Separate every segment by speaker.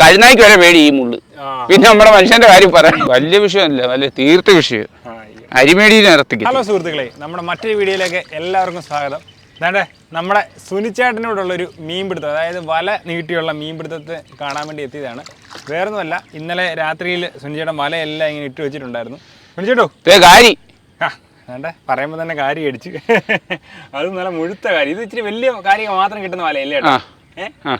Speaker 1: കഴുനായ്ക്ക് വരെ പേടി ഈ മുള്ളു. പിന്നെ നമ്മുടെ മനുഷ്യന്റെ കാര്യം പറയാം. വലിയ വിഷയമല്ല വലിയ തീർത്ത വിഷയം. അരിമേടിയിൽ ഇറത്തിക്കും
Speaker 2: ഹലോ സുഹൃത്തുക്കളെ നമ്മുടെ മറ്റൊരു വീഡിയോയിലേക്ക് എല്ലാവർക്കും സ്വാഗതം. അതാണ്ട് നമ്മുടെ സുനിച്ചേട്ടനോടുള്ള ഒരു മീൻപിടുത്തം അതായത് വല നീട്ടിയുള്ള മീൻപിടുത്തത്തെ കാണാൻ വേണ്ടി എത്തിയതാണ്. വേറൊന്നുമല്ല ഇന്നലെ രാത്രിയിൽ സുനിച്ചേട്ടൻ വലയെല്ലാം ഇങ്ങനെ ഇട്ട് വെച്ചിട്ടുണ്ടായിരുന്നു. സുനിച്ചേട്ടോ?
Speaker 1: കാരി
Speaker 2: ആ പറയുമ്പോൾ തന്നെ കാരി അടിച്ച്. അത് നല്ല മുഴുത്ത കാര്യം ഇത് ഇച്ചിരി വലിയ കാര്യം മാത്രം കിട്ടുന്ന വലയല്ലേ
Speaker 1: ആ.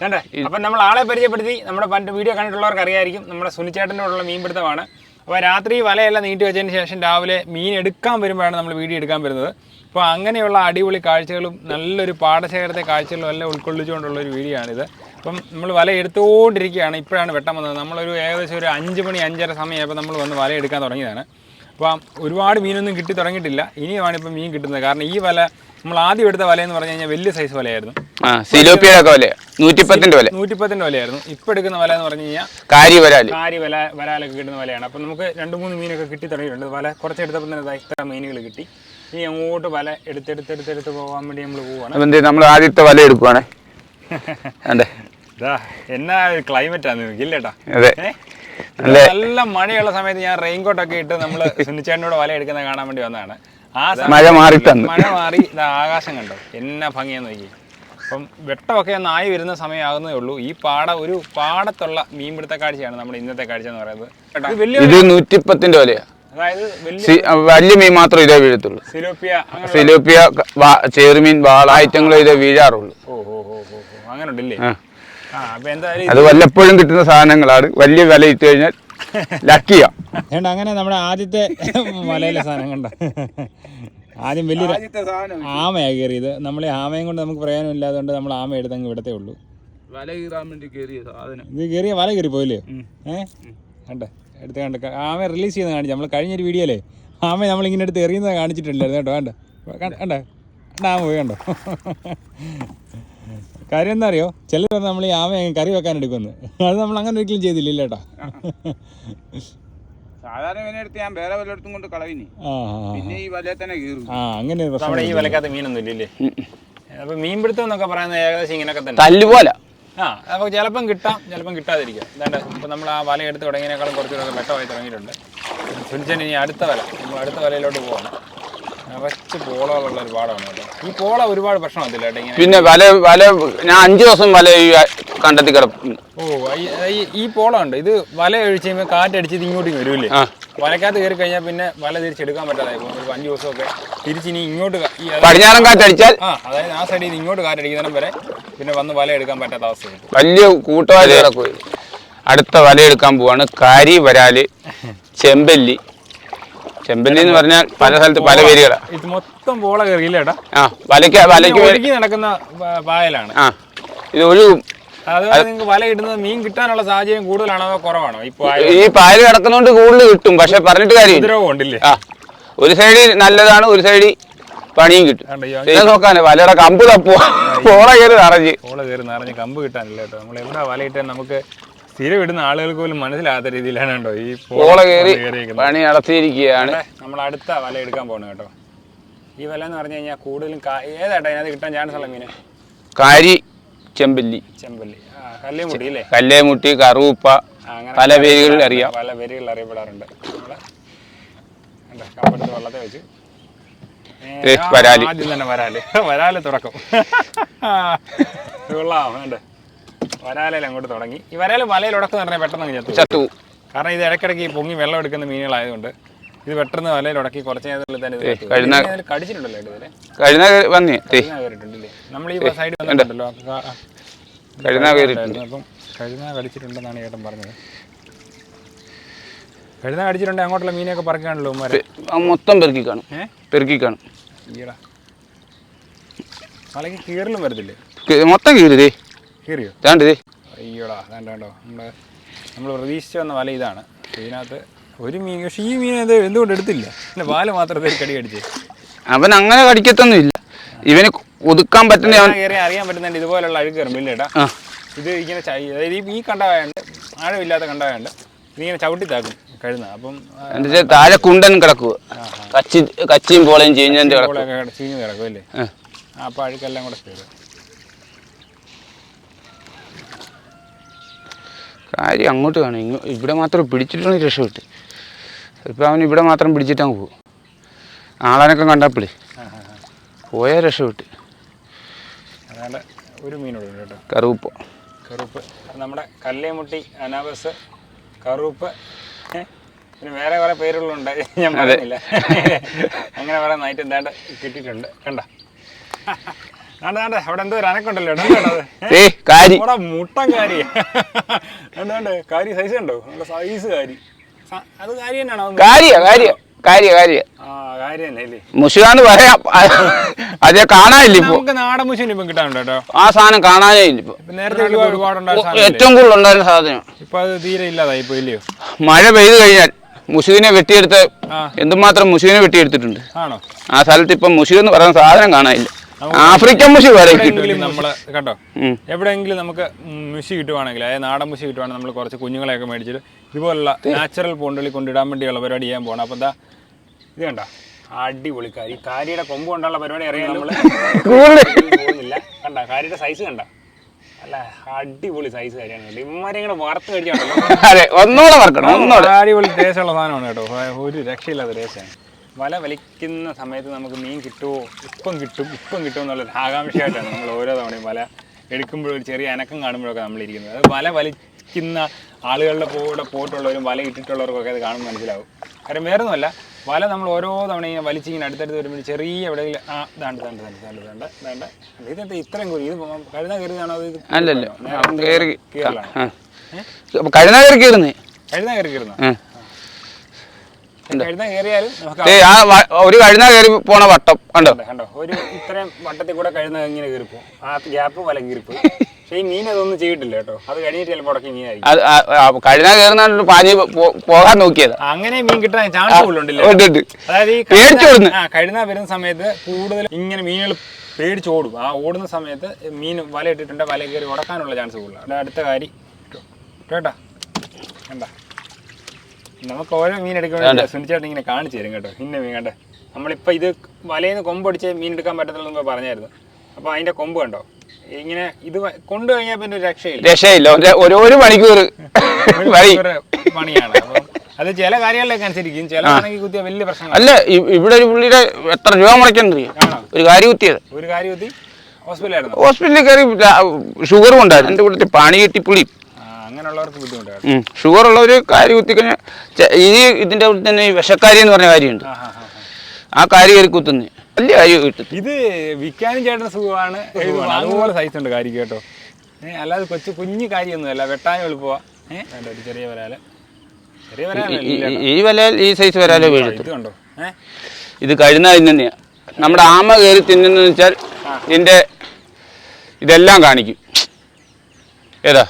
Speaker 2: വേണ്ടേ അപ്പം നമ്മൾ ആളെ പരിചയപ്പെടുത്തി. നമ്മുടെ പണ്ട് വീഡിയോ കണ്ടിട്ടുള്ളവർക്ക് അറിയായിരിക്കും. നമ്മുടെ സുനിച്ചേട്ടനോടുള്ള മീൻപിടുത്തമാണ്. അപ്പോൾ രാത്രി വലയെല്ലാം നീട്ടി വെച്ചതിന് ശേഷം രാവിലെ മീൻ എടുക്കാൻ വരുമ്പോഴാണ് നമ്മൾ വീഡിയോ എടുക്കാൻ വരുന്നത്. അപ്പോൾ അങ്ങനെയുള്ള അടിപൊളി കാഴ്ചകളും നല്ലൊരു പാടശേഖരത്തെ കാഴ്ചകളും എല്ലാം ഉൾക്കൊള്ളിച്ചുകൊണ്ടുള്ള ഒരു വീഡിയോ ആണിത്. അപ്പം നമ്മൾ വല എടുത്തുകൊണ്ടിരിക്കുകയാണ്. ഇപ്പോഴാണ് വെട്ടം വന്നത്. നമ്മളൊരു ഏകദേശം ഒരു അഞ്ച് മണി അഞ്ചര സമയമായപ്പോൾ നമ്മൾ വന്ന് വല എടുക്കാൻ തുടങ്ങിയതാണ്. അപ്പം ഒരുപാട് മീനൊന്നും കിട്ടി തുടങ്ങിയിട്ടില്ല. ഇനിയുമാണ് ഇപ്പം മീൻ കിട്ടുന്നത്. കാരണം ഈ വല നമ്മൾ ആദ്യം എടുത്ത വല എന്ന് പറഞ്ഞു കഴിഞ്ഞാൽ വലിയ സൈസ് വലയായിരുന്നു.
Speaker 1: സിലോപ്പിയുടെ ഒക്കെ വില. നൂറ്റിപ്പത്തിന്റെ വില.
Speaker 2: നൂറ്റിപ്പത്തിന്റെ വിലയായിരുന്നു. ഇപ്പൊ എടുക്കുന്ന വില എന്ന് പറഞ്ഞു കഴിഞ്ഞാൽ
Speaker 1: കാരി വരാൽ
Speaker 2: കാരി വില വരാലൊക്കെ കിട്ടുന്ന വിലയാണ്. അപ്പൊ നമുക്ക് രണ്ട് മൂന്ന് മീനൊക്കെ കിട്ടി തുടങ്ങിയിട്ടുണ്ട്. വല കുറച്ചെടുത്തപ്പോൾ തന്നെ ഇത്ര മീനുകൾ കിട്ടി. ഇനി അങ്ങോട്ട് വല എടുത്തെടുത്തെടുത്തെടുത്ത് പോകാൻ വേണ്ടി നമ്മൾ പോവാണ്.
Speaker 1: നമ്മൾ ആദ്യത്തെ വല എടുക്കുവാണേ. അതെ.
Speaker 2: എന്നാ ക്ലൈമറ്റ് ആണ് ഇല്ലേട്ടാ.
Speaker 1: അതെ. നല്ല
Speaker 2: മഴയുള്ള സമയത്ത് ഞാൻ റെയിൻകോട്ട് ഒക്കെ ഇട്ട് നമ്മൾ സുനിച്ചേട്ടനോട് വല എടുക്കുന്നത് കാണാൻ വേണ്ടി വന്നതാണ്. ആ
Speaker 1: മഴ മാറി.
Speaker 2: മഴ മാറി ആകാശം കണ്ടോ? എന്നാ ഭംഗിയാന്ന് നോക്കി അപ്പം വെട്ടമൊക്കെ ഒന്ന് ആയി വരുന്ന സമയമാകുന്നേ ഉള്ളൂ. ഈ പാട ഒരു പാടത്തുള്ള മീൻപിടുത്ത കാഴ്ചയാണ് നമ്മുടെ ഇന്നത്തെ കാഴ്ച എന്ന് പറയുന്നത്. ഇത് വലിയ
Speaker 1: ഇത് നൂറ്റിപ്പത്തിന്റെ വിലയാ
Speaker 2: അതായത് വലിയ
Speaker 1: സി- വലിയ മീൻ മാത്രം ഇതേ വീഴത്തുള്ളൂ.
Speaker 2: സിലോപ്പിയ ചേറുമീൻ
Speaker 1: സിലോപ്പിയ വാ- ചെറുമീൻ വാള ഐറ്റങ്ങളും ഇതേ വീഴാറുള്ളൂ.
Speaker 2: അങ്ങനെ ഉണ്ടല്ലേ
Speaker 1: അത് വല്ലപ്പോഴും കിട്ടുന്ന സാധനങ്ങളാണ്. വലിയ വില ഇട്ട് കഴിഞ്ഞാൽ ലക്കിയാ
Speaker 2: അങ്ങനെ നമ്മുടെ ആദ്യത്തെ മലയിലെ സാധനം കണ്ട ആദ്യം വലിയ ആമയാ കയറിയത്. നമ്മൾ ആമയും കൊണ്ട് നമുക്ക് പ്രയോജനം ഇല്ലാത്തതുകൊണ്ട് നമ്മൾ ആമ എടുത്തങ്ങ് വിടത്തേ ഉള്ളൂ.
Speaker 1: വല കീറാൻ വേണ്ടി കയറിയ സാധനം.
Speaker 2: ഇത് കയറിയ വല കയറി പോയില്ലേ? ഏ? കണ്ട? എടുത്ത് കണ്ട ആമ റിലീസ് ചെയ്യുന്ന കാണിച്ചു നമ്മൾ കഴിഞ്ഞൊരു വീഡിയോയിലേ ആമ നമ്മൾ ഇങ്ങനെ എടുത്ത് എറിയുന്നത് കാണിച്ചിട്ടില്ലായിരുന്നു കേട്ടോ. കണ്ട? കണ്ട? കണ്ട? ആമ പോയി കണ്ടോ? കാര്യം എന്താ അറിയോ? ചിലർ നമ്മൾ ഈ ആമ കറി വെക്കാൻ എടുക്കുന്നു അത് നമ്മൾ അങ്ങനെ ഒരിക്കലും ചെയ്തില്ല കേട്ടോ.
Speaker 1: സാധാരണ വിലയെടുത്ത് ഞാൻ വേറെ വല്ലയിടത്തും കൊണ്ട് കളവിന്. പിന്നെ ഈ വലയെ തന്നെ കീറും.
Speaker 2: ആ അങ്ങനെ ഒരു പ്രശ്നം
Speaker 3: നമ്മുടെ ഈ വിലക്കകത്ത് മീനൊന്നും ഇല്ലല്ലേ അപ്പൊ മീൻപിടുത്തം എന്നൊക്കെ പറയുന്നത് ഏകദേശം ഇങ്ങനെയൊക്കെ തന്നെ.
Speaker 1: തല്ലുപോലെ.
Speaker 2: ആ അപ്പോൾ ചിലപ്പം കിട്ടാം ചിലപ്പം കിട്ടാതിരിക്കാം. എന്താണ്ട് ഇപ്പം നമ്മൾ ആ വല എടുത്ത് തുടങ്ങിയതിനേക്കാളും കുറച്ചുകൂടെ വെട്ടമായി തുടങ്ങിയിട്ടുണ്ട്. സുനിച്ചൻ ഇനി അടുത്ത വല നമ്മൾ അടുത്ത വലയിലോട്ട് പോകണം നിറച്ച് പോളകളുള്ള ഒരു പാടമാണ് കേട്ടോ. ഈ പോള ഒരുപാട് പ്രശ്നമാകത്തില്ല കേട്ടോ ഇങ്ങനെ.
Speaker 1: പിന്നെ വല വല ഞാൻ അഞ്ചു ദിവസം വല ഈ കണ്ടെത്തി കിടക്കും
Speaker 2: ഓ ഈ- ഈ ഇത് വല ഒഴിച്ച് കഴിയുമ്പോൾ കാറ്റടിച്ച് ഇത് ഇങ്ങോട്ട് വരൂല്ലേ. വലക്കകത്ത് കയറി കഴിഞ്ഞാൽ പിന്നെ വല തിരിച്ചെടുക്കാൻ പറ്റാതായി പോകും. ഒരു അഞ്ച് ദിവസമൊക്കെ തിരിച്ചിനി ഇങ്ങോട്ട്
Speaker 1: പടിഞ്ഞാറൻ കാറ്റടിച്ചാൽ
Speaker 2: ആ അതായത് ആ സൈഡിൽ ഇങ്ങോട്ട് കാറ്റടിക്കുന്നതിനും വരെ പിന്നെ വന്ന് വല എടുക്കാൻ പറ്റാത്ത അവസ്ഥയാണ്.
Speaker 1: വലിയ കൂട്ടവാലി കിടക്കും അടുത്ത വല എടുക്കാൻ പോവാണ് കാരി വരാൽ ചെമ്പല്ലി. ചെമ്പല്ലി എന്ന് പറഞ്ഞാൽ പല സ്ഥലത്ത് പല പേരുകളാ
Speaker 2: ഇത് മൊത്തം പോള കയറിയില്ല ഏട്ടാ?
Speaker 1: ആ വലയ്ക്ക് വലയ്ക്ക്
Speaker 2: നടക്കുന്ന പായലാണ്.
Speaker 1: ആ. ഇത് ഒഴുകും
Speaker 2: അതുപോലെ നിങ്ങൾക്ക് വല കിട്ടുന്നത് മീൻ കിട്ടാനുള്ള സാഹചര്യം കൂടുതലാണോ അതോ കുറവാണോ? ഈ പായ
Speaker 1: ഈ പായൽ കിടക്കുന്നോണ്ട് കൂടുതൽ കിട്ടും പക്ഷെ പറഞ്ഞിട്ട് കാര്യം
Speaker 2: ഉപദ്രവം ഉണ്ടല്ലേ?
Speaker 1: ആ. ഒരു സൈഡിൽ നല്ലതാണ് ഒരു സൈഡിൽ പണിയും കിട്ടും. ഇത് നോക്കാനേ വലയുടെ കമ്പ് തപ്പോ പോള കയറി നിറഞ്ഞ്.
Speaker 2: ഓള കയറി നിറഞ്ഞ് കമ്പ് കിട്ടാനില്ല കേട്ടോ. നമ്മൾ എവിടെ വല ഇട്ടാൽ നമുക്ക് സ്ഥിരം ഇടുന്ന ആളുകൾക്ക് പോലും മനസ്സിലാകാത്ത രീതിയിലാണ് കേട്ടോ ഈ
Speaker 1: പോള കയറി
Speaker 2: കയറിയിരിക്കുന്നത്.
Speaker 1: പണി നടത്തിയിരിക്കുകയാണ്.
Speaker 2: നമ്മൾ അടുത്ത വല എടുക്കാൻ പോകണം കേട്ടോ. ഈ വല എന്ന് പറഞ്ഞു കഴിഞ്ഞാൽ കൂടുതലും കാ- ഏതാട്ടോ അതിനകത്ത് കിട്ടാൻ ചാൻസ് ഉള്ള മീനെ?
Speaker 1: കാരി. ചെമ്പല്ലി.
Speaker 2: ചെമ്പല്ലി. കല്ലേമുട്ടി അല്ലേ?
Speaker 1: കല്ലേമുട്ടി
Speaker 2: ആ,
Speaker 1: പല പേരുകളിൽ അറിയാം.
Speaker 2: പല പേരുകളിൽ അറിയപ്പെടാറുണ്ട്. കപ്പെടുത്ത് വെള്ളത്തെ വെച്ച്.
Speaker 1: വരാൽ.
Speaker 2: ആദ്യം തന്നെ വരാൽ. വരാൽ തുടക്കം. കൊള്ളാം വേണ്ട. വരാലയിൽ അങ്ങോട്ട് തുടങ്ങി. ഈ വരാൽ ഉടക്കം പറഞ്ഞാൽ പെട്ടെന്ന് ചത്തു കാരണം ഇത് ഇടയ്ക്കിടയ്ക്ക് ഈ പൊങ്ങി വെള്ളം എടുക്കുന്ന മീനുകളായതുകൊണ്ട് ഇത് പെട്ടെന്ന് വലയിൽ ഉടക്കി കുറച്ച്
Speaker 1: കഴിഞ്ഞ-
Speaker 2: കടിച്ചിട്ടുണ്ടല്ലോ ഇതിൽ
Speaker 1: കഴുന്ന വന്നേ.
Speaker 2: നമ്മൾ ഈ സൈഡ് വന്നിട്ടുണ്ടല്ലോ.
Speaker 1: കഴുന്ന കയറിയിട്ടുണ്ട്
Speaker 2: അപ്പം കടിച്ചിട്ടുണ്ടെന്നാണ് ഏട്ടൻ പറഞ്ഞത്. കഴുന കടിച്ചിട്ടുണ്ട് അങ്ങോട്ടുള്ള മീനൊക്കെ പറക്കാണല്ലോ
Speaker 1: മൊത്തം പെറുക്കി കാണും. പെറുക്കി കാണും.
Speaker 2: ഈടാ നാളേക്ക് കീറലും വരത്തില്ലേ?
Speaker 1: മൊത്തം കീറിയതേ.
Speaker 2: കീറിയോ?
Speaker 1: ഇതാണ്ട് ദേ
Speaker 2: അയ്യോടാ വേണ്ടോ നമ്മൾ നമ്മൾ പ്രതീക്ഷിച്ച് വന്ന വല ഇതാണ്. ഇതിനകത്ത് ഒരു മീൻ പക്ഷെ ഈ മീൻ ഇത് എന്തുകൊണ്ട് എടുത്തില്ല? പിന്നെ പാൽ മാത്രമേ കടി കടിച്ചേ?
Speaker 1: അവൻ അങ്ങനെ കടിക്കത്തൊന്നും ഇല്ല. ഇവന് ഒതുക്കാൻ പറ്റുന്ന അവൻ
Speaker 2: കയറി അറിയാൻ പറ്റുന്നുണ്ട് ഇതുപോലുള്ള അഴുക്ക് കയറും ഇല്ലേട്ടാ
Speaker 1: ആ.
Speaker 2: ഇത് ഇങ്ങനെ അതായത് ഈ- ഈ കണ്ടവായുണ്ട് ആഴമില്ലാത്ത കണ്ടവായുണ്ട് ഇതിങ്ങനെ ചവിട്ടി താക്കും കഴുന്ന. അപ്പം
Speaker 1: വെച്ചാൽ താഴെ കുണ്ടൻ കിടക്കുക കച്ചി കച്ചിയും പോളയും ചീഞ്ഞതിന്റെ
Speaker 2: കിട- ചീഞ്ഞ് കിടക്കും അല്ലേ?
Speaker 1: ആ.
Speaker 2: അഴുക്കെല്ലാം കൂടെ ചെയ്തു
Speaker 1: കാര്യം അങ്ങോട്ട് കാണും. ഇങ്ങോ ഇവിടെ മാത്രം പിടിച്ചിട്ടുണ്ടെങ്കിൽ രക്ഷപ്പെട്ട്. ഇപ്പം അവൻ ഇവിടെ മാത്രം പിടിച്ചിട്ടങ്ങ് പോകും ആളനൊക്കെ കണ്ടപ്പോഴേ പോയാൽ രക്ഷപ്പെട്ട്.
Speaker 2: ഒരു മീനോട് കേട്ടോ.
Speaker 1: കറുപ്പ്.
Speaker 2: കറുപ്പ്. നമ്മുടെ കല്ലേമുട്ടി അനാബസ് കറുപ്പ്. പിന്നെ വേറെ കുറെ പേരുകളുണ്ട് ഞാൻ പറയുന്നില്ല. അങ്ങനെ വേറെ നൈറ്റ് എന്താണ്ട് കിട്ടിയിട്ടുണ്ട്. കണ്ട? അവിടെ എന്തോ ഒരു അനക്കുണ്ടല്ലോ. മുട്ടൻ കാരി. എന്താണ്ട് കാരി. സൈസ് ഉണ്ടോ നല്ല സൈസ് കാരി. അത് കാരി തന്നെയാണോ
Speaker 1: കാര്യ കാര്യ കാര്യ കാര്യ.
Speaker 2: ആ കാരി തന്നെ അല്ലേ
Speaker 1: മുഷികാന്ന് പറയാം അതേ കാണാനില്ല ഇപ്പൊ.
Speaker 2: നമുക്ക് നാടൻ മുഷിന് ഇപ്പം കിട്ടാനുണ്ട് കേട്ടോ
Speaker 1: ആ സാധനം കാണാനേ ഇല്ല ഇപ്പൊ.
Speaker 2: ഇപ്പൊ നേരത്തെ ഒരുപാട് ഒരുപാടുണ്ടായ സാധനം
Speaker 1: ഏറ്റവും കൂടുതൽ ഉണ്ടായിരുന്ന സാധനം.
Speaker 2: ഇപ്പൊ അത് തീരെ ഇല്ലാതായി ഇപ്പൊ ഇല്ലയോ?
Speaker 1: മഴ പെയ്തു കഴിഞ്ഞാൽ മുഷിദിനെ വെട്ടിയെടുത്ത് എന്തുമാത്രം മുഷിദിനെ വെട്ടിയെടുത്തിട്ടുണ്ട്?
Speaker 2: ആണോ?
Speaker 1: ആ സ്ഥലത്ത് ഇപ്പം മുഷിദ് എന്ന് പറയുന്ന സാധനം കാണാനില്ല. ആഫ്രിക്കൻ മുഷി വരെ
Speaker 2: നമ്മൾ കേട്ടോ എവിടെയെങ്കിലും നമുക്ക് മുഷി കിട്ടുവാണെങ്കിൽ അതായത് നാടൻ മുഷി കിട്ടുവാണെങ്കിൽ നമ്മൾ കുറച്ച് കുഞ്ഞുങ്ങളെയൊക്കെ മേടിച്ചിട്ട് ഇതുപോലുള്ള നാച്ചുറൽ പോണ്ടുകളിൽ കൊണ്ടിടാൻ വേണ്ടിയുള്ള പരിപാടി ചെയ്യാൻ പോകണം അപ്പം എന്താ ഇത് കണ്ട? അടിപൊളി കാരി ഈ കാരിയുടെ കൊമ്പ് കൊണ്ടുള്ള പരിപാടി അറിയാൻ നമ്മൾ പോകുന്നില്ല. കണ്ട? കാരിയുടെ സൈസ് കണ്ട? അല്ല അടിപൊളി സൈസ് കാര്യമാണ് കേട്ടോ. ഇവന്മാരെ ഇങ്ങനെ വറുത്ത്
Speaker 1: ഒന്നുകൂടെ
Speaker 2: അടിപൊളി ടേസ്റ്റുള്ള സാധനമാണ് കേട്ടോ. ഒരു രക്ഷയില്ലാത്ത ടേസ്റ്റാണ് വല വലിക്കുന്ന സമയത്ത് നമുക്ക് മീൻ കിട്ടുമോ ഇപ്പം കിട്ടും ഇപ്പം കിട്ടും എന്നുള്ളൊരു ആകാംക്ഷയായിട്ടാണ്. നമ്മൾ ഓരോ തവണയും വല എടുക്കുമ്പോഴും ഒരു ചെറിയ അനക്കം കാണുമ്പോഴൊക്കെ നമ്മൾ ഇരിക്കുന്നത്. അത് വല വലിക്കുന്ന ആളുകളുടെ കൂടെ പോയിട്ടുള്ളവരും വല ഇട്ടിട്ടുള്ളവർക്കൊക്കെ അത് കാണുമ്പോൾ മനസ്സിലാവും. കാരണം വേറെ ഒന്നുമല്ല വല നമ്മൾ ഓരോ തവണ ഇങ്ങനെ വലിച്ചിങ്ങനെ അടുത്തടുത്ത് വരുമ്പോൾ ചെറിയ എവിടെയെങ്കിലും ആ ദാണ്ട് ദാണ്ട് ദാണ്ട് ദാണ്ട് ദാണ്ട് ദാണ്ട് ഇതിനകത്ത് ഇത്രയും കൂടി. ഇത് കഴുത കയറിയതാണോ ഇത്
Speaker 1: അല്ലല്ലോ കയറി
Speaker 2: കയറലാണ്
Speaker 1: കഴുത കയറി കയറുന്ന. ആ. ഒരു കഴുന്ന കയറി പോണ വട്ടം കണ്ടോ?
Speaker 2: കണ്ടോ, ഒരു ഇത്രയും വട്ടത്തിൽ കൂടെ കഴുന്ന ഇങ്ങനെ കീറിപ്പോ ആ ഗ്യാപ്പ് വല കീറിപ്പോയി പക്ഷേ ഈ മീൻ അതൊന്നും ചെയ്തിട്ടില്ല കേട്ടോ. അത് കഴിഞ്ഞിട്ട് ചിലപ്പോൾ ഉടക്കി മീനായിരിക്കും
Speaker 1: ആ കയറുന്ന പാഞ്ഞ് പോകാൻ നോക്കിയത്.
Speaker 2: അങ്ങനെ മീൻ കിട്ടാൻ ചാൻസ് കൂടുതലുണ്ടല്ലേ?
Speaker 1: ഉണ്ട്, ഉണ്ട്.
Speaker 2: അതായത് ഈ കഴുത വരുന്ന സമയത്ത് കൂടുതൽ ഇങ്ങനെ മീനുകൾ പേടിച്ച് ഓടും. ആ ഓടുന്ന സമയത്ത് മീൻ വല ഇട്ടിട്ടുണ്ട് വല കയറി ഉടക്കാനുള്ള ചാൻസ് കൂടുതലാണ്. അടുത്ത കാര്യം. കേട്ടാ? കണ്ട? നമുക്ക് ഓരോ മീൻ എടുക്കുമ്പോൾ സുനിച്ചേട്ടൻ ഇങ്ങനെ കാണിച്ചു തരും കേട്ടോ. ഇന്ന മീൻ കണ്ടേ? നമ്മളിപ്പോൾ ഇത് വലയിൽ നിന്ന് കൊമ്പടിച്ച് മീൻ എടുക്കാൻ പറ്റത്തില്ലെന്ന് പറഞ്ഞായിരുന്നു. അപ്പോൾ അതിന്റെ കൊമ്പ് കണ്ടോ? ഇങ്ങനെ ഇത് കൊണ്ടു കഴിഞ്ഞാൽ പിന്നെ രക്ഷയില്ല.
Speaker 1: രക്ഷയില്ല. ഒരു- മണിക്കൂർ
Speaker 2: പണിയാണ്. അത് ചില കാര്യങ്ങളിലൊക്കെ അനുസരിക്കും. ചില ആണെങ്കിൽ കുത്തിയ വലിയ പ്രശ്നം
Speaker 1: അല്ല ഇവിടെ ഒരു പുള്ളിയുടെ എത്ര രൂപ മുടക്കണ്ടറിയോ ഒരു കാര്യം കുത്തിയത്.
Speaker 2: ഒരു കാര്യം കുത്തി? ഹോസ്പിറ്റലായിരുന്നു
Speaker 1: ഹോസ്പിറ്റലിൽ കയറി ഷുഗറും ഉണ്ടായിരുന്നു. എന്റെ കൂട്ടത്തിൽ പണി കിട്ടി പുളി
Speaker 2: അങ്ങനെയുള്ളവർക്ക് ബുദ്ധിമുട്ട് കേട്ടോ
Speaker 1: ഷുഗർ ഉള്ളവർ കാരി കുത്തിക്കഴിഞ്ഞാൽ ഇനി ഈ ഇതിന്റെ കൂടെ തന്നെ വിഷക്കാരി എന്ന് പറഞ്ഞ കാര്യമുണ്ട്.
Speaker 2: ആ
Speaker 1: കാരി കയറി കുത്തുന്നത് വലിയ കാര്യം കിട്ടും
Speaker 2: ഇത് വിൽക്കാനും ചേട്ടൻ സുഖമാണ്. അതുപോലെ സൈസ് ഉണ്ട് കാരി കേട്ടോ. അല്ലാതെ കൊച്ചു കുഞ്ഞു കാര്യമൊന്നുമല്ല. വെട്ടാനും എളുപ്പമാ. ഏഹ് ചെറിയ വരാൽ.
Speaker 1: ഈ- ഈ ഈ സൈസ് വരാലോ വീഴത്തുണ്ടോ
Speaker 2: ഇത്
Speaker 1: കഴുന്ന തിന്നുന്നതാണ് നമ്മുടെ ആമ കയറി തിന്നുന്ന വെച്ചാൽ ഇതിന്റെ ഇതെല്ലാം കാണിക്കും. ഏതാ?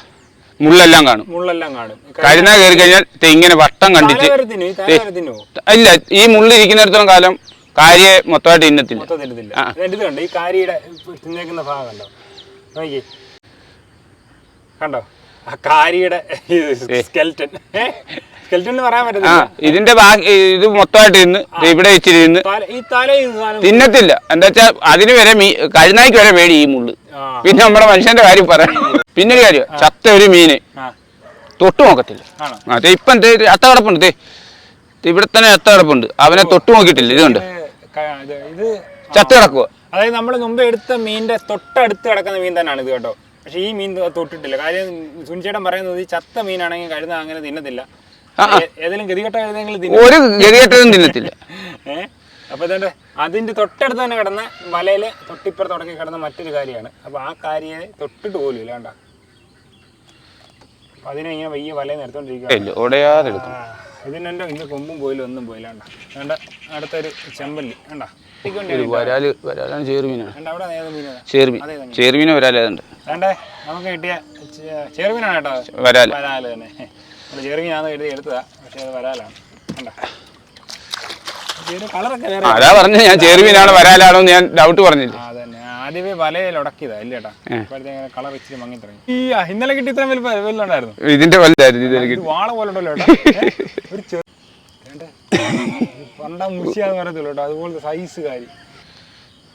Speaker 1: മുള്ളെല്ലാം കാണും.
Speaker 2: മുള്ളെല്ലാം കാണും.
Speaker 1: കരിന കയറി കഴിഞ്ഞാൽ തെങ്ങിനെ ഇങ്ങനെ വട്ടം കണ്ടിട്ട് ഇല്ല ഈ മുള്ള് ഇരിക്കുന്നിടത്തോളം കാലം കാര്യെ മൊത്തമായിട്ട്
Speaker 2: ഇന്നത്തില്ല. ഈ കാരിയുടെ തിന്നേക്കുന്ന ഭാഗം കണ്ടോ? നോക്കി കണ്ടോ? ആ കാരിയുടെ സ്കെൽറ്റൻ
Speaker 1: ഇതിന്റെ ബാക്കി ഇത് മൊത്തമായിട്ട് ഇന്ന് ഇവിടെ
Speaker 2: വെച്ചിരുന്ന്
Speaker 1: തിന്നത്തില്ല. എന്താ വെച്ചാൽ അതിന് വരെ മീ കഴുനായ്ക്ക് വരെ പേടി ഈ മുള്ള്. പിന്നെ നമ്മുടെ മനുഷ്യന്റെ കാര്യം പറയാം പിന്നെ ഒരു കാര്യം ചത്ത ഒരു മീന് തൊട്ട് നോക്കത്തില്ല. അതെ ഇപ്പം അത്ത കിടപ്പുണ്ട് ദേ. ഇവിടെ തന്നെ അത്ത കിടപ്പുണ്ട്. അവനെ തൊട്ട് നോക്കിയിട്ടില്ല ഇതുകൊണ്ട് ചത്ത കിടക്കുക
Speaker 2: അതായത് നമ്മൾ മുമ്പ് എടുത്ത മീനിന്റെ തൊട്ടടുത്ത് കിടക്കുന്ന മീൻ തന്നെയാണ് ഇത് കേട്ടോ. പക്ഷെ ഈ മീൻ തൊട്ടിട്ടില്ല. കാര്യം സുനിച്ചേട്ടൻ പറയുന്നത് ഈ ചത്ത മീനാണെങ്കിൽ കഴുത അങ്ങനെ തിന്നത്തില്ല. ഏതെങ്കിലും ഗതികെട്ട കഴുതെങ്കിലും
Speaker 1: ഒരു ഗതികെട്ടതും തിന്നത്തില്ല.
Speaker 2: അപ്പൊ ഇതേ അതിന്റെ തൊട്ടടുത്ത് തന്നെ കിടന്ന വലയിലെ തൊട്ടിപ്പുറത്ത് തുടക്കി കിടന്ന മറ്റൊരു കാര്യമാണ്. അപ്പൊ ആ കാര്യം തൊട്ടിട്ട് പോലും ഇല്ല കണ്ട. അപ്പൊ അതിനെ ഇങ്ങനെ വയ്യ വലയിൽ നിർത്തോണ്ടിരിക്കുക
Speaker 1: ഉടയാതെ എടുക്കും.
Speaker 2: ഇതിനെന്റെ ഇന്ന് കൊമ്പും പോയില്ല ഒന്നും പോയില്ല വേണ്ട അടുത്തൊരു ചെമ്പല്ലി
Speaker 1: വരാൽ വരാലാണ് ചേർമീൻ ചേർമീനെ വരാലുണ്ട്
Speaker 2: വേണ്ടേ നമുക്ക് കിട്ടിയ ചെ- ചെറുമീനാണ് കേട്ടോ.
Speaker 1: വരാൽ.
Speaker 2: വരാൽ തന്നെ. ചെറുമീനാന്ന് എഴുതി എടുത്തതാ പക്ഷെ അത് വരാലാണ്. കളറൊക്കെ
Speaker 1: അതാ ഞാൻ ചേർമീനാണ് വരാലാണോ ഞാൻ ഡൗട്ട് പറഞ്ഞില്ല?
Speaker 2: ആദ്യമേ വലയിൽ ഉടക്കിയതാ ഇല്ലേട്ടാ. കളർ ഇച്ചിരി മങ്ങി തുടങ്ങി. ഈ ഇന്നലെ കിട്ടി ഇത്രയും വലുതുണ്ടായിരുന്നു
Speaker 1: ഇതിന്റെ വലുതായിരുന്നു ഇത്
Speaker 2: വാള പോലെ ഉണ്ടല്ലോ ഒരു ചെറു വേണ്ടേ? പണ്ടാ മുഷിയാന്ന് പറയത്തുള്ളൂ കേട്ടോ അതുപോലത്തെ സൈസ് കാര്യം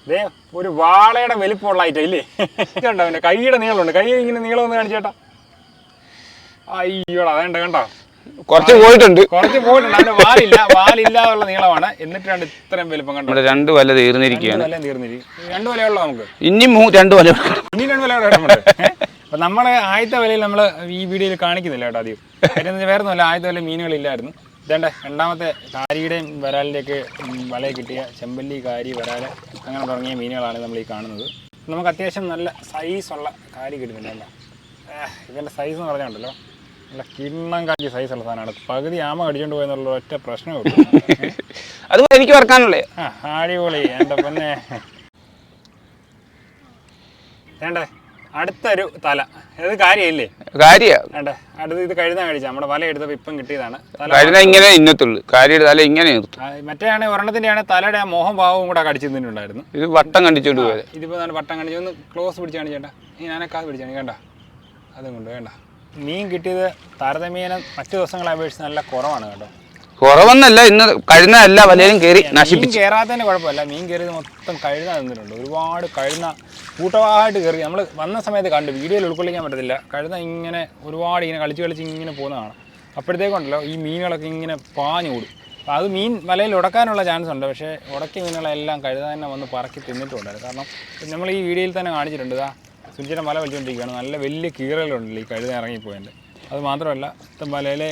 Speaker 2: ദേ ഒരു വാളയുടെ വലിപ്പമുള്ള ഐറ്റം ഇല്ലേ? ഇതുണ്ടോ കൈയുടെ നീളമുണ്ട്. കൈ ഇങ്ങനെ നീളം ഒന്ന് കാണിച്ചേട്ടാ. അയ്യോടാ അതേണ്ട കണ്ടോ
Speaker 1: കുറച്ച് പോയിട്ടുണ്ട്.
Speaker 2: കുറച്ച് പോയിട്ടുണ്ട്. അതിന് വാലില്ല നീളമാണ്. എന്നിട്ടാണ് ഇത്രയും വലുപ്പം കണ്ടത്
Speaker 1: നമ്മുടെ രണ്ട് വല തീർന്നിരിക്കുകയാണ്.
Speaker 2: വല തീർന്നിരിക്കും രണ്ട് വലയുള്ള നമുക്ക്.
Speaker 1: ഇനി രണ്ട് വല.
Speaker 2: ഇനി രണ്ട് വല കിടപ്പുണ്ട് അപ്പൊ നമ്മൾ ആദ്യത്തെ വിലയിൽ നമ്മൾ ഈ വീഡിയോയിൽ കാണിക്കുന്നില്ല കേട്ടോ ആദ്യം. കാര്യം വേറെ ഒന്നുമല്ല ആദ്യത്തെ വില മീനുകളില്ലായിരുന്നു. ഇതേണ്ട രണ്ടാമത്തെ കാരിയുടെയും വരാലിന്റെയൊക്കെ വല കിട്ടിയ ചെമ്പല്ലി കാരി വരാൽ അങ്ങനെ തുടങ്ങിയ മീനുകളാണ് നമ്മൾ ഈ കാണുന്നത്. നമുക്ക് അത്യാവശ്യം നല്ല സൈസുള്ള കാരി കിട്ടുന്നുണ്ട് ഇതിന്റെ സൈസ് എന്ന് പറഞ്ഞുണ്ടല്ലോ നല്ല കിണ്ണം സൈസ് ഉള്ള സാധനമാണ്. പകുതി ആമ കടിച്ചോണ്ട് പോയെന്നുള്ള ഒറ്റ പ്രശ്നമേ ഉള്ളൂ.
Speaker 1: അതുപോലെ എനിക്ക് വറക്കാനുള്ളേ
Speaker 2: ആ അടിപൊളി. എന്റെ പിന്നെ. വേണ്ടേ? അടുത്തൊരു തല. ഇത് കാര്യമില്ലേ?
Speaker 1: കാര്യ.
Speaker 2: വേണ്ടേ? അടുത്ത് ഇത് കഴുതാൻ കഴിച്ച നമ്മുടെ വല എടുത്തപ്പോൾ ഇപ്പം കിട്ടിയതാണ്.
Speaker 1: കഴുത ഇങ്ങനെ ഇന്നത്തുള്ളൂ. കാര്യയുടെ തല ഇങ്ങനെ നിർത്തും.
Speaker 2: ആ, മറ്റേ ആണെ ഒരെണ്ണത്തിന്റെ ആണ് തലയുടെ ആ മോഹം ഭാവവും കൂടെ കടിച്ചു തിന്നിട്ടുണ്ടായിരുന്നു
Speaker 1: ഇത് വട്ടം കണ്ടിച്ചോണ്ട് പോയത്.
Speaker 2: ഇതിപ്പോ നല്ല വട്ടം കാണിച്ചു ഒന്ന് ക്ലോസ് പിടിച്ച് കാണിച്ചേട്ടാ. ഈ ഞാനൊക്കെ പിടിച്ചാണ് വേണ്ട അതും കൊണ്ട് വേണ്ട. മീൻ കിട്ടിയത് താരതമ്യേന മറ്റു ദിവസങ്ങളെ അപേക്ഷിച്ച് നല്ല കുറവാണ് കേട്ടോ.
Speaker 1: കുറവൊന്നല്ല ഇന്ന് കഴുന്ന എല്ലാ വലയിലും കയറി നശിപ്പിച്ചു.
Speaker 2: കയറാത്തതിന് കുഴപ്പമില്ല. മീൻ കയറിയത് മൊത്തം കഴുന്ന നിന്നിട്ടുണ്ട്. ഒരുപാട് കഴുന്ന കൂട്ടവാഹമായിട്ട് കയറി നമ്മൾ വന്ന സമയത്ത് കണ്ടു. വീഡിയോയിൽ ഉൾക്കൊള്ളിക്കാൻ പറ്റത്തില്ല. കഴുന്ന ഇങ്ങനെ ഒരുപാട് ഇങ്ങനെ കളിച്ച് കളിച്ച് ഇങ്ങനെ പോകുന്നതാണ് അപ്പോഴത്തേക്കുണ്ടല്ലോ ഈ മീനുകളൊക്കെ ഇങ്ങനെ പാഞ്ഞു കൂടും. അപ്പോൾ അത് മീൻ വലയിൽ ഉടക്കാനുള്ള ചാൻസ് ഉണ്ട്. പക്ഷേ ഉടക്കിയ മീനുകളെല്ലാം കഴുത തന്നെ വന്ന് പറക്കി തിന്നിട്ടുണ്ടായിരുന്നു. കാരണം നമ്മൾ ഈ വീഡിയോയിൽ തന്നെ കാണിച്ചിട്ടുണ്ട്. ഇതാ മല വലിച്ചുകൊണ്ടിരിക്കുകയാണ്. നല്ല വലിയ കീറലുണ്ടല്ലോ ഈ കഴുത ഇറങ്ങിപ്പോയതിന്റെ അത് മാത്രമല്ല
Speaker 1: മലയിലെ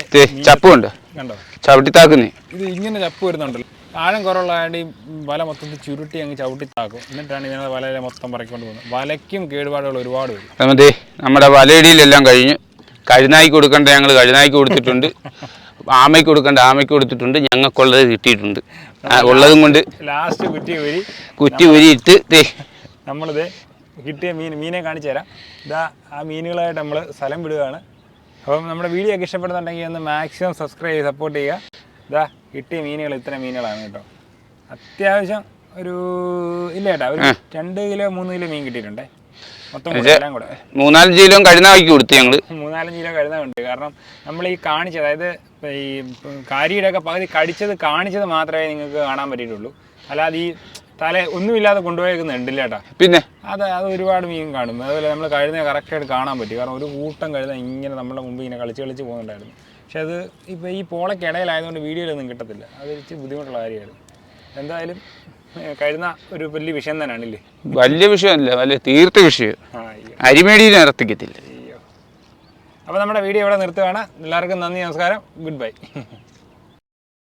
Speaker 1: ചപ്പുണ്ട്.
Speaker 2: കണ്ടോ?
Speaker 1: ചവിട്ടിത്താക്കുന്നേ.
Speaker 2: ഇത് ഇങ്ങനെ ചപ്പ് വരുന്നുണ്ടല്ലോ. ആഴം കുറവുള്ളതായത് ഈ വല മൊത്തത്തിൽ ചുരുട്ടി അങ്ങ് ചവിട്ടി താക്കും. എന്നിട്ടാണ് ഇതിനെ വലയിലെ മൊത്തം പറക്കൊണ്ട് പോകുന്നത്. വലയ്ക്കും കേടുപാടുകൾ ഒരുപാട് വരും.
Speaker 1: നമ്മുടെ വലയിടിയിലെല്ലാം കഴിഞ്ഞു കഴുനായിക്ക് കൊടുക്കേണ്ട ഞങ്ങൾ കഴുനായിക്ക് കൊടുത്തിട്ടുണ്ട്. ആമയ്ക്ക് കൊടുക്കേണ്ട ആമയ്ക്ക് കൊടുത്തിട്ടുണ്ട്. ഞങ്ങൾക്കുള്ളത് കിട്ടിയിട്ടുണ്ട്. ഉള്ളതും കൊണ്ട്
Speaker 2: ലാസ്റ്റ് കുറ്റി വരി
Speaker 1: കുറ്റി ഉരിയിട്ട്
Speaker 2: നമ്മളിത് കിട്ടിയ മീൻ മീനെ കാണിച്ചു തരാം. ഇതാ ആ മീനുകളായിട്ട് നമ്മൾ സ്ഥലം വിടുകയാണ്. അപ്പം നമ്മുടെ വീഡിയോ ഒക്കെ ഇഷ്ടപ്പെടുന്നുണ്ടെങ്കിൽ ഒന്ന് മാക്സിമം സബ്സ്ക്രൈബ് ചെയ്ത് സപ്പോർട്ട് ചെയ്യുക. ഇതാ കിട്ടിയ മീനുകൾ ഇത്തരം മീനുകളാണ് കേട്ടോ. അത്യാവശ്യം ഒരു ഇല്ല ചേട്ടാ ഒരു രണ്ട് കിലോ മൂന്ന് കിലോ മീൻ കിട്ടിയിട്ടുണ്ടേ.
Speaker 1: മൂന്നാലഞ്ച് കിലോ കഴുനായിക്ക് കൊടുത്തു ഞങ്ങൾ
Speaker 2: മൂന്നാലഞ്ച് കിലോ കഴുതുന്നുണ്ട് കാരണം നമ്മൾ ഈ കാണിച്ചത് അതായത് ഈ കാരിയുടെ ഒക്കെ പകുതി കടിച്ചത് കാണിച്ചത് മാത്രമേ നിങ്ങൾക്ക് കാണാൻ പറ്റിയിട്ടുള്ളൂ. അല്ലാതെ ഈ തല ഒന്നുമില്ലാതെ കൊണ്ടുപോയേക്കുന്നുണ്ട് ചേട്ടാ
Speaker 1: പിന്നെ?
Speaker 2: അത് അത് ഒരുപാട് മീൻ കാണും. അതുപോലെ നമ്മൾ കഴുത കറക്റ്റായിട്ട് കാണാൻ പറ്റി. കാരണം ഒരു കൂട്ടം കഴുത ഇങ്ങനെ നമ്മുടെ മുമ്പ് ഇങ്ങനെ കളിച്ച് കളിച്ച് പോകുന്നുണ്ടായിരുന്നു. പക്ഷെ അത് ഇപ്പോൾ ഈ പോളക്കിടയിലായതുകൊണ്ട് വീഡിയോയിലൊന്നും കിട്ടത്തില്ല. അത് ഇച്ചിരി ബുദ്ധിമുട്ടുള്ള കാര്യമായിരുന്നു എന്തായാലും കഴുന്ന ഒരു വലിയ വിഷയം തന്നെയാണല്ലേ
Speaker 1: വലിയ വിഷയമല്ല. വലിയ തീർത്ത വിഷയം. അരിമേടിയിൽ ഇറത്തിക്കത്തില്ല
Speaker 2: അപ്പോൾ നമ്മുടെ വീഡിയോ ഇവിടെ നിർത്തുകയാണ്. എല്ലാവർക്കും നന്ദി നമസ്കാരം. Good bye.